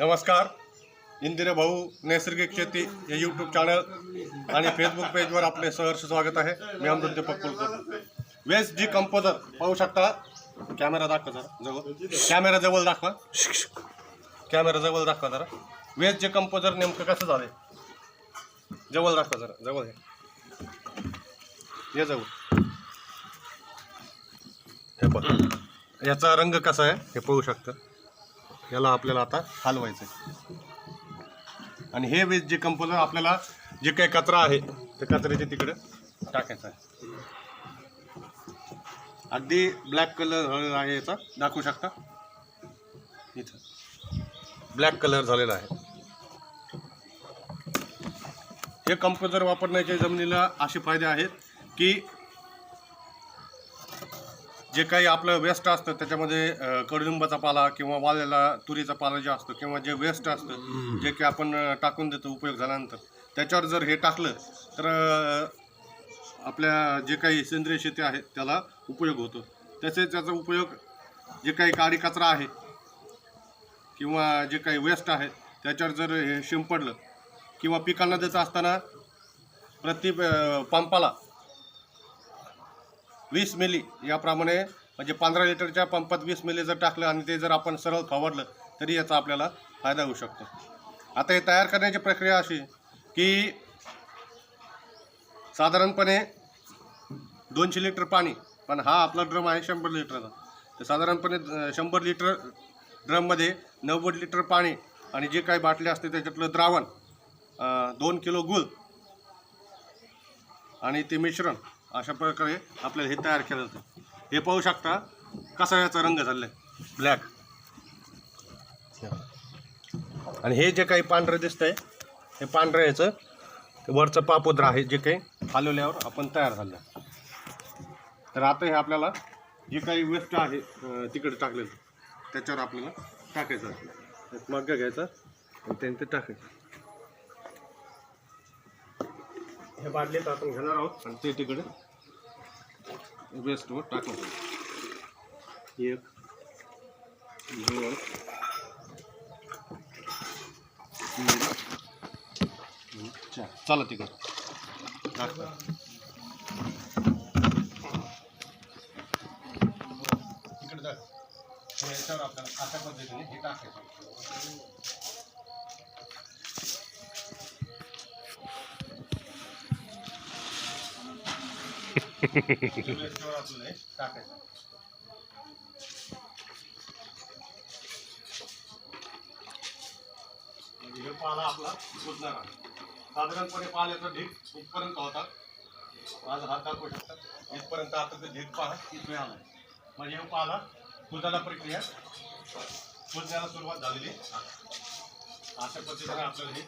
नमस्कार. इंदिरा भाऊ नैसर्गिक शेती हे यूट्यूब चॅनल आणि फेसबुक पेजवर आपले सहर्ष स्वागत आहे. मी अमृत पक्कुलकर वेस्ट जी कंपोजर पाहू शकता. कॅमेरा दाखवा जरा जवळ. कॅमेरा जवळ दाखवा. कॅमेरा जवळ दाखवा जरा. वेस्ट जे कंपोजर नेमकं कसं झालंय? जवळ दाखवा जरा जवळ हे. ये जवळ. हे बघ. याचा रंग कसा आहे हे पाहू शकता. याला आपल्याला आता हलवायचं आहे. आणि हे वेस्ट जे कंपोजर आपल्याला जे काही कचरा आहे त्या कचऱ्याच्या तिकडे टाकायचं आहे. अगदी ब्लॅक कलर आहे याचा. दाखवू शकता? इथं. ब्लॅक कलर झालेला आहे. हे कंपोजर वापरण्याच्या जमिनीला असे फायदे आहेत की जे काही आपलं वेस्ट असतं त्याच्यामध्ये कडुलिंबाचा पाला किंवा वाळलेला तुरीचा पाला जे असतो किंवा जे वेस्ट असतं जे की आपण टाकून देतो उपयोग झाल्यानंतर त्याच्यावर जर हे टाकलं तर आपल्या जे काही सेंद्रिय शेती आहे त्याला उपयोग होतो. तसेच त्याचा उपयोग जे काही काडी कचरा आहे किंवा जे काही वेस्ट आहे त्याच्यावर जर हे शिंपडलं किंवा पिकांना देत असताना प्रति पंपाला वीस मिली याप्रमाणे म्हणजे पंधरा लिटरच्या पंपात वीस मिली जर टाकलं आणि ते जर आपण सरळ फवारलं तरी याचा आपल्याला फायदा होऊ शकतो. आता हे तयार करण्याची प्रक्रिया अशी की साधारणपणे दोनशे लिटर पाणी पण हा आपला ड्रम आहे शंभर लिटरचा. तर साधारणपणे शंभर लिटर ड्रममध्ये नव्वद लिटर पाणी आणि जे काही बाटले असते त्याच्यातलं द्रावण दोन किलो गुळ आणि ते मिश्रण अशा प्रकारे आपल्याला हे तयार केलं जातं. हे पाहू शकता कसा याचा रंग झालेला आहे ब्लॅक आणि हे जे काही पांढरं दिसतंय हे पांढरं याचं वरचं पापोद्र आहे जे काही हलवल्यावर आपण तयार झालं. तर आता हे आपल्याला जे काही वेस्ट आहे तिकडे टाकलेलं त्याच्यावर आपल्याला टाकायचं आहे. एक मग्ग घ्यायचं आणि त्यांनी ते टाकायचं. हे बादलीत आपण घेणार आहोत आणि ते तिकडे वेस्टवर टाकायचं एक दोन तीन चार. चला तिकडं. टाका इकडे जा. याच्यावर आपल्याला अशा पद्धतीने हे टाकायचं. पाला आपला कुजणार साधारणपणे पाल्याचा ढीक कुठपर्यंत होता माझा हात दाखवू शकतात इथपर्यंत आता ते ढीक पाहा इथे आला म्हणजे हे पाला कुजायला प्रक्रिया. कुजण्याला सुरुवात झालेली अशा पद्धतीने आपल्याला हे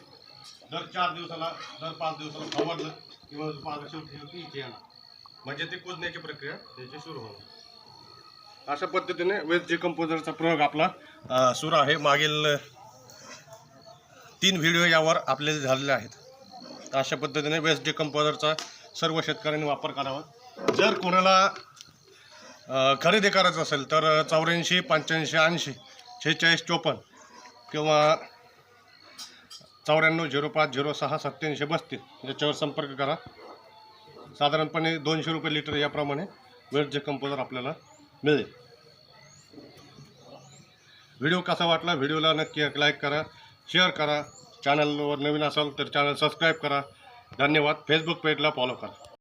दर चार दिवसाला दर पाच दिवसाला फवारलं किंवा पाला शेवटी शेवटी इथे येणार. म्हणजे ती कुजण्याची प्रक्रिया त्याची सुरू होणार अशा पद्धतीने वेस्ट डिकम्पोजरचा प्रयोग आपला सुरू आहे. मागील तीन व्हिडिओ यावर आपले झालेले आहेत. अशा पद्धतीने वेस्ट डिकम्पोजरचा सर्व शेतकऱ्यांनी वापर करावा. जर कोणाला खरेदी करायचं असेल तर चौऱ्याऐंशी पंच्याऐंशी ऐंशी शेहेचाळीस चोपन्न किंवा चौऱ्याण्णव झिरो पाच झिरो सहा सत्याऐंशी बसतील याच्यावर संपर्क करा. साधारणपणे दोनशे रुपये लिटर याप्रमाणे वेळचे कंपोजर आपल्याला मिळेल. व्हिडिओ कसा वाटला? व्हिडिओला नक्की लाईक करा शेअर करा. चॅनलवर नवीन असाल तर चॅनल सबस्क्राईब करा. धन्यवाद. फेसबुक पेजला फॉलो करा.